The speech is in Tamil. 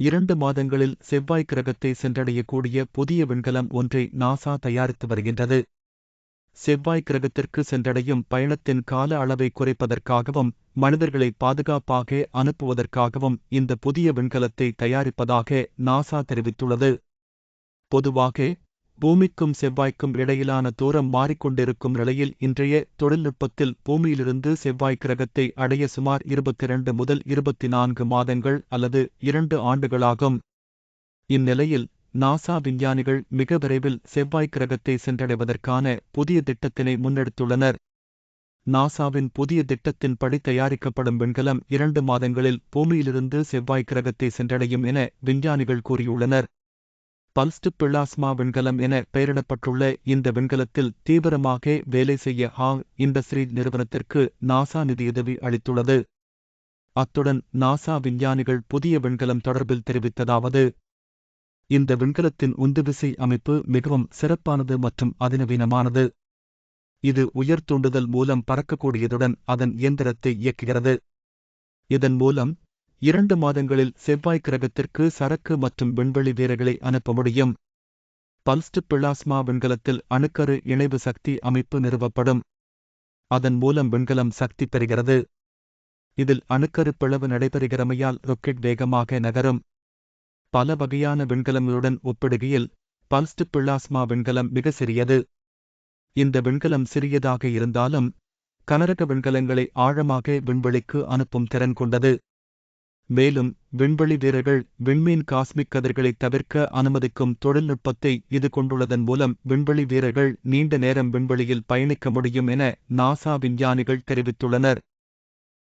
இரண்டு மாதங்களில் செவ்வாய் கிரகத்தை சென்றடையக்கூடிய புதிய விண்கலம் ஒன்றை நாசா தயாரித்து வருகின்றது. செவ்வாய் கிரகத்திற்கு சென்றடையும் பயணத்தின் கால அளவை குறைப்பதற்காகவும் மனிதர்களை பாதுகாப்பாக அனுப்புவதற்காகவும் இந்த புதிய விண்கலத்தை தயாரிப்பதாக நாசா தெரிவித்துள்ளது. பொதுவாக பூமிக்கும் செவ்வாய்க்கும் இடையிலான தூரம் மாறிக்கொண்டிருக்கும் நிலையில் இன்றைய தொழில்நுட்பத்தில் பூமியிலிருந்து செவ்வாய் கிரகத்தை அடைய சுமார் இருபத்தி இரண்டு முதல் இருபத்தி நான்கு மாதங்கள் அல்லது இரண்டு ஆண்டுகளாகும். இந்நிலையில் நாசா விஞ்ஞானிகள் மிக விரைவில் செவ்வாய் கிரகத்தை சென்றடைவதற்கான புதிய திட்டத்தினை முன்னெடுத்துள்ளனர். நாசாவின் புதிய திட்டத்தின்படி தயாரிக்கப்படும் விண்கலம் இரண்டு மாதங்களில் பூமியிலிருந்து செவ்வாய் கிரகத்தை சென்றடையும் என விஞ்ஞானிகள் கூறியுள்ளனர். பல்ஸ்டு பிளாஸ்மா விண்கலம் என பெயரிடப்பட்டுள்ள இந்த விண்கலத்தில் தீவிரமாக வேலை செய்ய ஹாங் இண்டஸ்ட்ரி நிறுவனத்திற்கு நாசா நிதியுதவி அளித்துள்ளது. அத்துடன் நாசா விஞ்ஞானிகள் புதிய விண்கலம் தொடர்பில் தெரிவித்ததாவது இந்த விண்கலத்தின் உந்துவிசை அமைப்பு மிகவும் சிறப்பானது மற்றும் அதிநவீனமானது. இது உயர் தூண்டுதல் மூலம் பறக்கக்கூடியதுடன் அதன் இயந்திரத்தை இயக்குகிறது. இதன் மூலம் இரண்டு மாதங்களில் செவ்வாய் கிரகத்திற்கு சரக்கு மற்றும் விண்வெளி வீரர்களை அனுப்ப முடியும். பல்ஸ்டு பிளாஸ்மா விண்கலத்தில் அணுக்கரு இணைவு சக்தி அமைப்பு நிறுவப்படும். அதன் மூலம் விண்கலம் சக்தி பெறுகிறது. இதில் அணுக்கரு பிளவு நடைபெறுகிறமையால் ரொக்கெட் வேகமாக நகரும். பல வகையான விண்கலங்களுடன் ஒப்பிடுகையில் பல்ஸ்டு பிளாஸ்மா விண்கலம் மிக சிறியது. இந்த விண்கலம் சிறியதாக இருந்தாலும் கனரக விண்கலங்களை ஆழமாக விண்வெளிக்கு அனுப்பும் திறன் கொண்டது. மேலும் விண்வெளி வீரர்கள் விண்மீன் காஸ்மிக் கதிர்களை தவிர்க்க அனுமதிக்கும் தொழில்நுட்பத்தை இது கொண்டுள்ளதன் மூலம் விண்வெளி வீரர்கள் நீண்ட நேரம் விண்வெளியில் பயணிக்க முடியும் என நாசா விஞ்ஞானிகள் தெரிவித்துள்ளனர்.